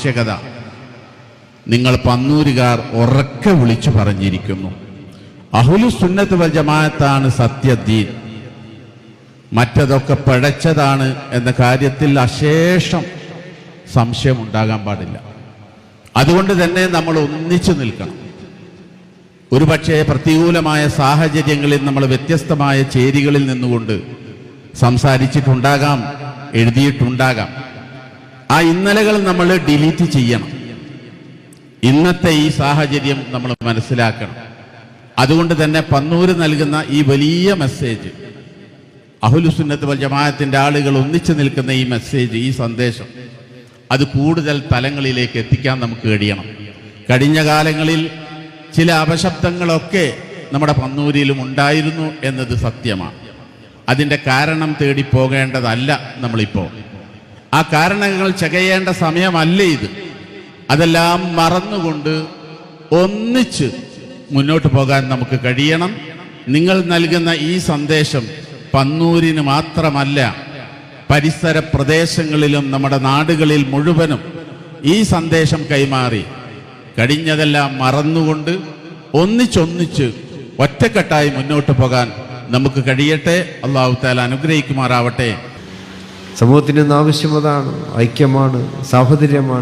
ആവശ്യകത നിങ്ങൾ പന്നൂരുകാർ ഉറക്കെ വിളിച്ചു പറഞ്ഞിരിക്കുന്നു. അഹുലു സുന്നത്ത് വൽ സത്യദീൻ മറ്റതൊക്കെ പിഴച്ചതാണ് എന്ന കാര്യത്തിൽ അശേഷം സംശയം ഉണ്ടാകാൻ പാടില്ല. അതുകൊണ്ട് തന്നെ നമ്മൾ ഒന്നിച്ചു നിൽക്കണം. ഒരുപക്ഷെ പ്രതികൂലമായ സാഹചര്യങ്ങളിൽ നമ്മൾ വ്യത്യസ്തമായ ചേരികളിൽ നിന്നുകൊണ്ട് സംസാരിച്ചിട്ടുണ്ടാകാം എഴുതിയിട്ടുണ്ടാകാം. ആ ഇന്നലകൾ നമ്മൾ ഡിലീറ്റ് ചെയ്യണം. ഇന്നത്തെ ഈ സാഹചര്യം നമ്മൾ മനസ്സിലാക്കണം. അതുകൊണ്ട് തന്നെ പന്നൂര് നൽകുന്ന ഈ വലിയ മെസ്സേജ് അഹുലുസുന്നത്ത് വൽ ജമാഅത്തിന്റെ ആളുകൾ ഒന്നിച്ചു നിൽക്കുന്ന ഈ മെസ്സേജ് ഈ സന്ദേശം അത് കൂടുതൽ തലങ്ങളിലേക്ക് എത്തിക്കാൻ നമുക്ക് കഴിയണം. കഴിഞ്ഞ കാലങ്ങളിൽ ചില അപശബ്ദങ്ങളൊക്കെ നമ്മുടെ പന്നൂരിലും ഉണ്ടായിരുന്നു എന്നത് സത്യമാണ്. അതിന്റെ കാരണം തേടി പോകേണ്ടതല്ല നമ്മളിപ്പോൾ ആ കാരണങ്ങൾ ചകയേണ്ട സമയമല്ല ഇത്. അതെല്ലാം മറന്നുകൊണ്ട് ഒന്നിച്ച് മുന്നോട്ട് പോകാൻ നമുക്ക് കഴിയണം. നിങ്ങൾ നൽകുന്ന ഈ സന്ദേശം പന്നൂരിന് മാത്രമല്ല പരിസര പ്രദേശങ്ങളിലും നമ്മുടെ നാടുകളിൽ മുഴുവനും ഈ സന്ദേശം കൈമാറി. കഴിഞ്ഞതെല്ലാം മറന്നുകൊണ്ട് ഒന്നിച്ചൊന്നിച്ച് ഒറ്റക്കെട്ടായി മുന്നോട്ട് പോകാൻ നമുക്ക് കഴിയട്ടെ. അള്ളാഹു താല അനുഗ്രഹിക്കുമാറാവട്ടെ. സമൂഹത്തിന് ഇന്ന് ആവശ്യം അതാണ് ഐക്യമാണ് സാഹോദര്യമാണ്.